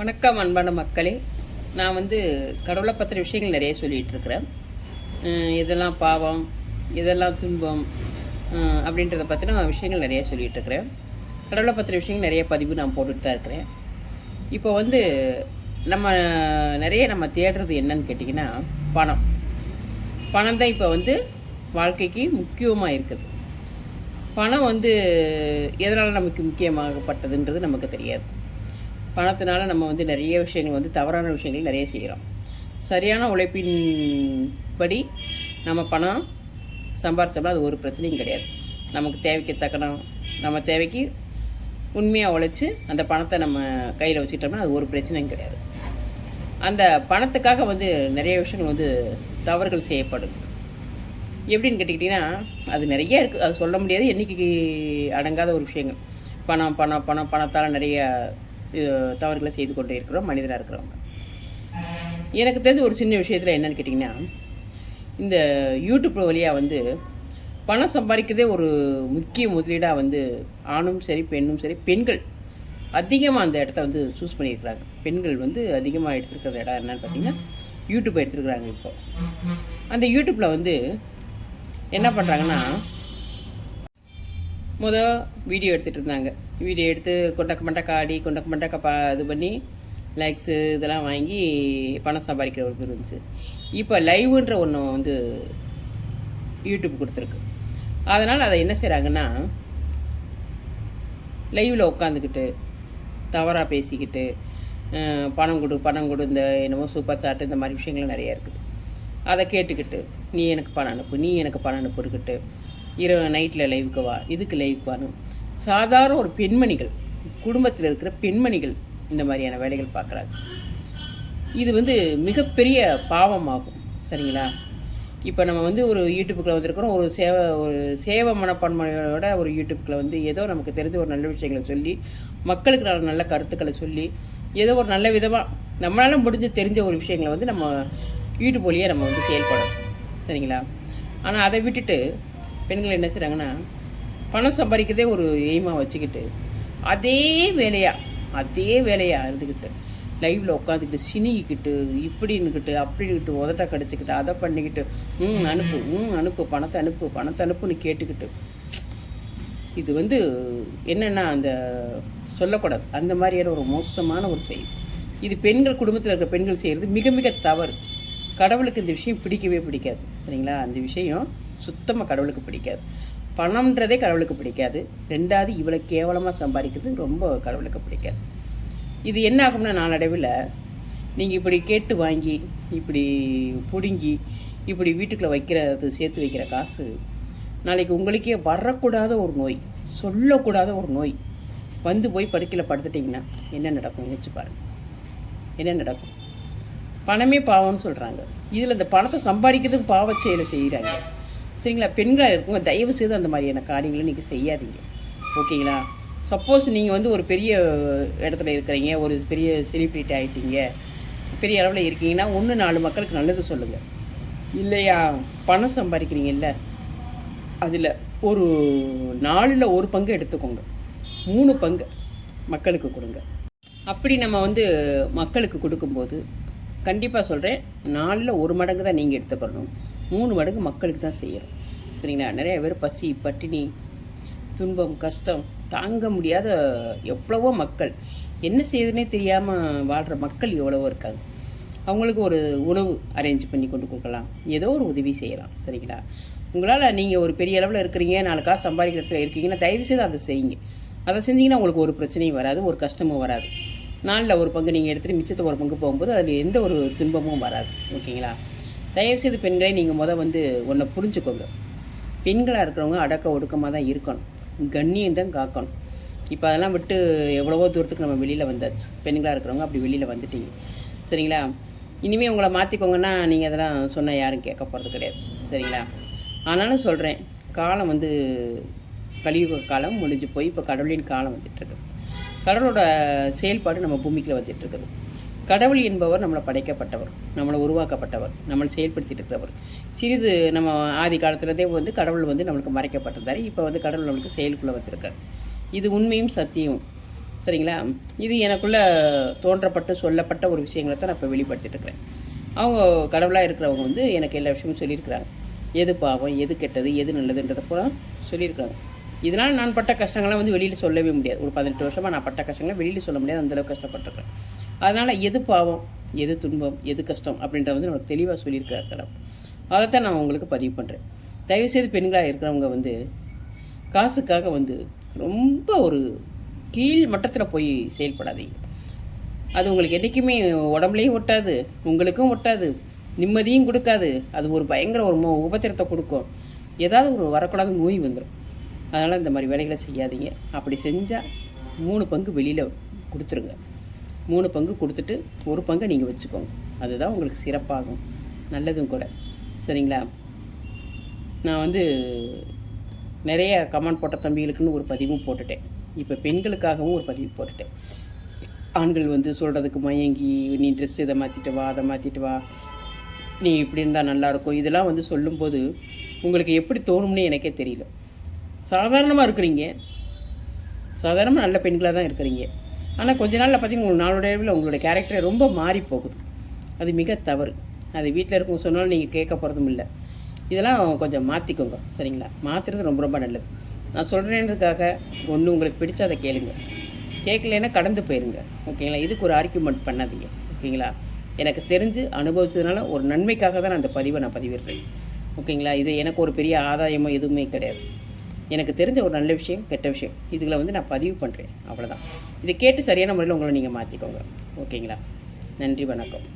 வணக்கம் அன்பான மக்களே. நான் வந்து கடவுளை பற்றின விஷயங்கள் நிறைய சொல்லிகிட்டு இருக்கிறேன் இதெல்லாம் பாவம் இதெல்லாம் துன்பம் அப்படின்றத பற்றின விஷயங்கள் நிறைய சொல்லிகிட்டு இருக்கிறேன் கடவுளை பற்றின விஷயங்கள் நிறைய பதிவு நான் போட்டுட்டு தான் இருக்கிறேன். இப்போ வந்து நம்ம நிறைய நம்ம தேடுறது என்னன்னு கேட்டிங்கன்னா பணம். பணம் தான் இப்போ வந்து வாழ்க்கைக்கு முக்கியமாக இருக்குது. பணம் வந்து எதனால் நமக்கு முக்கியமாகப்பட்டதுன்றது நமக்கு தெரியாது. பணத்தினால நம்ம வந்து நிறைய விஷயங்கள் வந்து தவறான விஷயங்கள் நிறைய செய்கிறோம் சரியான உழைப்பின் படி நம்ம பணம் சம்பாரிச்சோம்னா அது ஒரு பிரச்சனையும் கிடையாது. நமக்கு தேவைக்கு தக்கணும் நம்ம தேவைக்கு உண்மையாக உழைச்சி அந்த பணத்தை நம்ம கையில் வச்சுக்கிட்டோம்னா அது ஒரு பிரச்சனையும் கிடையாது. அந்த பணத்துக்காக வந்து நிறைய விஷயங்கள் வந்து தவறுகள் செய்யப்படுது. எப்படின்னு கேட்டிக்கிட்டிங்கன்னா அது நிறைய இருக்குது அது சொல்ல முடியாது. எண்ணிக்கைக்கு அடங்காத ஒரு விஷயங்கள். பணம் பணம் பணம் பணத்தால் நிறைய தவறுகளை செய்து கொண்டே இருக்கிறோம் மனிதராக இருக்கிறவங்க. எனக்கு தெரிஞ்ச ஒரு சின்ன விஷயத்தில் என்னன்னு கேட்டிங்கன்னா இந்த யூடியூப் வழியாக வந்து பணம் சம்பாதிக்கிறதே ஒரு முக்கிய முதலீடாக வந்து ஆணும் சரி பெண்ணும் சரி பெண்கள் அதிகமாக அந்த இடத்த வந்து சூஸ் பண்ணியிருக்கிறாங்க. பெண்கள் வந்து அதிகமாக எடுத்துருக்கிற இடம் என்னன்னு பார்த்தீங்கன்னா யூடியூப் எடுத்துருக்குறாங்க இப்போ. அந்த யூடியூப்பில் வந்து என்ன பண்ணுறாங்கன்னா முத வீடியோ எடுத்துகிட்டு இருந்தாங்க வீடியோ எடுத்து கொண்டக்க மண்டக்க ஆடி கொண்டக்க மண்டக்க பா இது பண்ணி லைக்ஸு இதெல்லாம் வாங்கி பணம் சம்பாதிக்கிற ஒரு இது இருந்துச்சு. இப்போ லைவுன்ற ஒன்று வந்து யூடியூப் கொடுத்துருக்கு. அதனால் அதை என்ன செய்கிறாங்கன்னா லைவில் உட்காந்துக்கிட்டு தவறாக பேசிக்கிட்டு பணம் கொடு பணம் கொடு இந்த என்னமோ சூப்பர் சாட்டு இந்த மாதிரி விஷயங்கள் நிறையா இருக்குது. அதை கேட்டுக்கிட்டு நீ எனக்கு பணம் அனுப்பு நீ எனக்கு பணம் அனுப்புக்கிட்டு இரவு நைட்டில் லைவுக்கு வா இதுக்கு லைவுக்கு வரணும் சாதாரண ஒரு பெண்மணிகள் குடும்பத்தில் இருக்கிற பெண்மணிகள் இந்த மாதிரியான வேலைகள் பார்க்குறாங்க. இது வந்து மிகப்பெரிய பாவமாகும் சரிங்களா? இப்போ நம்ம வந்து ஒரு யூடியூப்புக்குள்ள வந்திருக்கிறோம் ஒரு சேவை ஒரு சேவை மனப்பான்மையோட ஒரு யூடியூப்பில் வந்து ஏதோ நமக்கு தெரிஞ்ச ஒரு நல்ல விஷயங்களை சொல்லி மக்களுக்கு நல்ல நல்ல கருத்துக்களை சொல்லி ஏதோ ஒரு நல்ல விதமாக நம்மளால் முடிஞ்சு தெரிஞ்ச ஒரு விஷயங்களை வந்து நம்ம யூடியூப் வழியாக நம்ம வந்து செயல்படணும் சரிங்களா? ஆனால் அதை விட்டுட்டு பெண்கள் என்ன செய்கிறாங்கன்னா பணம் சம்பாதிக்கிறதே ஒரு எய்மாக வச்சுக்கிட்டு அதே வேலையாக அதே வேலையாக இருந்துக்கிட்டு லைவில் உட்காந்துக்கிட்டு சினிக்கிட்டு இப்படின்னுக்கிட்டு அப்படின்னுக்கிட்டு உதட்ட கிடச்சிக்கிட்டு அதை பண்ணிக்கிட்டு ம் அனுப்பு ம் அனுப்பு பணத்தை அனுப்பு பணத்தை அனுப்புன்னு கேட்டுக்கிட்டு. இது வந்து என்னென்னா அந்த சொல்லக்கூடாது. அந்த மாதிரியான ஒரு மோசமான ஒரு செயல். இது பெண்கள் குடும்பத்தில் இருக்கிற பெண்கள் செய்கிறது மிக மிக தவறு. கடவுளுக்கு இந்த விஷயம் பிடிக்கவே பிடிக்காது. சரிங்களா? அந்த விஷயம் சுத்தமாக கடவுளுக்கு பிடிக்காது. பணம்ன்றதே கடவுளுக்கு பிடிக்காது. ரெண்டாவது இவ்வளோ கேவலமாக சம்பாதிக்கிறது ரொம்ப கடவுளுக்கு பிடிக்காது. இது என்ன ஆகும்னா நாளடைவில் நீங்கள் இப்படி கேட்டு வாங்கி இப்படி பிடுங்கி இப்படி வீட்டுக்குள்ளே வைக்கிறது சேர்த்து வைக்கிற காசு நாளைக்கு உங்களுக்கே வரக்கூடாத ஒரு நோய் சொல்லக்கூடாத ஒரு நோய் வந்து போய் படுக்கையில் படுத்துட்டிங்கன்னா என்ன நடக்கும்? நினச்சி பாருங்கள் என்ன நடக்கும்? பணமே பாவம்னு சொல்கிறாங்க இதில் இந்த பணத்தை சம்பாதிக்கிறதுக்கு பாவச் செயலை செய்கிறாங்க. சரிங்களா? பெண்களாக இருக்கும் தயவு செய்து அந்த மாதிரியான காரியங்களை நீங்கள் செய்யாதீங்க. ஓகேங்களா? சப்போஸ் நீங்கள் வந்து ஒரு பெரிய இடத்துல இருக்கிறீங்க ஒரு பெரிய செலிப்ரிட்டி ஆகிட்டீங்க பெரிய அளவில் இருக்கீங்கன்னா ஒன்று நாலு மக்களுக்கு நல்லது சொல்லுங்கள் இல்லையா? பணம் சம்பாதிக்கிறீங்கல்ல அதில் ஒரு நாலில் ஒரு பங்கு எடுத்துக்கோங்க. மூணு பங்கு மக்களுக்கு கொடுங்க. அப்படி நம்ம வந்து மக்களுக்கு கொடுக்கும்போது கண்டிப்பாக சொல்கிறேன் நாலில் ஒரு மடங்கு தான் நீங்கள் எடுத்துக்கணும். மூணு மடங்கு மக்களுக்கு தான் செய்கிறோம் சரிங்களா? நிறைய பேர் பசி பட்டினி துன்பம் கஷ்டம் தாங்க முடியாத எவ்வளவோ மக்கள். என்ன செய்யுதுன்னே தெரியாமல் வாழ்கிற மக்கள் எவ்வளவோ இருக்காங்க. அவங்களுக்கு ஒரு உணவு அரேஞ்ச் பண்ணி கொண்டு கொடுக்கலாம். ஏதோ ஒரு உதவி செய்யலாம். சரிங்களா? உங்களால் நீங்கள் ஒரு பெரிய அளவில் இருக்கிறீங்க நாலு காசு சம்பாதிக்கிற இருக்கீங்கன்னா தயவு செய்து அதை செய்யுங்க. அதை செஞ்சீங்கன்னா உங்களுக்கு ஒரு பிரச்சனையும் வராது ஒரு கஷ்டமும் வராது. நாளில் ஒரு பங்கு நீங்கள் எடுத்துகிட்டு மிச்சத்தை ஒரு பங்கு போகும்போது அதில் எந்த ஒரு துன்பமும் வராது. ஓகேங்களா? தயவுசெய்து பெண்களை நீங்கள் முத வந்து ஒன்றை புரிஞ்சுக்கோங்க. பெண்களாக இருக்கிறவங்க அடக்க ஒடுக்கமாக தான் இருக்கணும். கண்ணியம் தான் காக்கணும். இப்போ அதெல்லாம் விட்டு எவ்வளவோ தூரத்துக்கு நம்ம வெளியில் வந்தாச்சு. பெண்களாக இருக்கிறவங்க அப்படி வெளியில் வந்துட்டீங்க. சரிங்களா? இனிமேல் உங்களை மாற்றிக்கோங்கன்னா நீங்கள் அதெல்லாம் சொன்னால் யாரும் கேட்க போகிறது கிடையாது. சரிங்களா? ஆனாலும் சொல்கிறேன் காலம் வந்து கலியுக காலம் முடிஞ்சு போய் இப்போ கடவுளின் காலம் வந்துட்டுருக்கு கடவுளோட செயல்பாடு நம்ம பூமிக்குள்ள வந்துட்டுருக்குது கடவுள் என்பவர் நம்மளை படைக்கப்பட்டவர் நம்மளை உருவாக்கப்பட்டவர் நம்மளை செயல்படுத்திட்டு இருக்கிறவர் சிறிது நம்ம ஆதி காலத்துலேருந்தே வந்து கடவுள் வந்து நம்மளுக்கு மறைக்கப்பட்டிருந்தார். இப்போ வந்து கடவுள் நம்மளுக்கு செயலுக்குள்ளே வந்திருக்கார். இது உண்மையும் சத்தியம் சரிங்களா? இது எனக்குள்ளே தோன்றப்பட்டு சொல்லப்பட்ட ஒரு விஷயங்களை தான் நான் இப்போ வெளிப்படுத்திட்டு இருக்கிறேன். அவங்க கடவுளாக இருக்கிறவங்க வந்து எனக்கு எல்லா விஷயமும் சொல்லியிருக்கிறாங்க. எது பாவம் எது கெட்டது எது நல்லதுன்றதை பூரா சொல்லியிருக்காங்க இதனால் நான் பட்ட கஷ்டங்கள்லாம் வந்து வெளியில் சொல்லவே முடியாது. ஒரு பதினெட்டு வருஷமாக நான் பட்ட கஷ்டங்களை வெளியில் சொல்ல முடியாது. அந்தளவுக்கு கஷ்டப்பட்டிருக்கேன் அதனால் எது பாவம் எது துன்பம் எது கஷ்டம் அப்படின்றத வந்து நமக்கு தெளிவாக சொல்லியிருக்கார் கடவுள் அதைத்தான் நான் உங்களுக்கு பதிவு பண்ணுறேன் தயவுசெய்து பெண்களாக இருக்கிறவங்க வந்து காசுக்காக வந்து ரொம்ப ஒரு கீழ் மட்டத்தில் போய் செயல்படாதீங்க. அது உங்களுக்கு என்றைக்குமே உடம்புலையும் ஒட்டாது உங்களுக்கும் ஒட்டாது நிம்மதியும் கொடுக்காது. அது ஒரு பயங்கர ஒரு மோ உபத்திரத்தை கொடுக்கும். ஏதாவது ஒரு வரக்கூடாத நோய் வந்துடும் அதனால் இந்த மாதிரி வேலைகளை செய்யாதீங்க. அப்படி செஞ்சால் மூணு பங்கு வெளியில் கொடுத்துருங்க. மூணு பங்கு கொடுத்துட்டு ஒரு பங்கை நீங்கள் வச்சுக்கோங்க. அதுதான் உங்களுக்கு சிறப்பாகும். நல்லதும் கூட. சரிங்களா? நான் வந்து நிறைய கமெண்ட் போட்ட தம்பிகளுக்குன்னு ஒரு பதிவும் போட்டுட்டேன். இப்போ பெண்களுக்காகவும் ஒரு பதிவு போட்டுட்டேன். ஆண்கள் வந்து சொல்கிறதுக்கு மயங்கி நீ ட்ரெஸ் இதை மாற்றிட்டு வா அதை மாற்றிட்டு வா நீ இப்படி இருந்தால் நல்லாயிருக்கும் இதெல்லாம் வந்து சொல்லும்போது உங்களுக்கு எப்படி தோணும்னு எனக்கே தெரியல. சாதாரணமாக இருக்கிறீங்க. சாதாரணமாக நல்ல பெண்களாக தான் இருக்கிறீங்க. ஆனால் கொஞ்ச நாளில் பார்த்தீங்கன்னா உங்கள் நாளோடையில் உங்களோட கேரக்டர் ரொம்ப மாறி போகுது. அது மிக தவறு. அது வீட்டில் இருக்கவங்க சொன்னாலும் நீங்கள் கேட்க போகிறதும் இல்லை. இதெல்லாம் கொஞ்சம் மாற்றிக்கோங்க சரிங்களா? மாற்றுறது ரொம்ப ரொம்ப நல்லது. நான் சொல்கிறேன்றதுக்காக ஒன்று உங்களுக்கு பிடிச்சா அதை கேளுங்க. கேட்கலன்னா கடந்து போயிருங்க. ஓகேங்களா? இதுக்கு ஒரு ஆர்கியூமெண்ட் பண்ணாதீங்க. ஓகேங்களா? எனக்கு தெரிஞ்சு அனுபவிச்சதுனால ஒரு நன்மைக்காக தான் நான் அந்த பதிவை நான் பதிவிடுறேன். ஓகேங்களா? இது எனக்கு ஒரு பெரிய ஆதாயமோ எதுவுமே கிடையாது. எனக்கு தெரிஞ்ச ஒரு நல்ல விஷயம் கெட்ட விஷயம். இதுகளை வந்து நான் பதிவு பண்ணுறேன் அவ்வளோதான் இதை கேட்டு சரியான முறையில் உங்களை நீங்கள் மாற்றிக்கோங்க ஓகேங்களா? நன்றி வணக்கம்.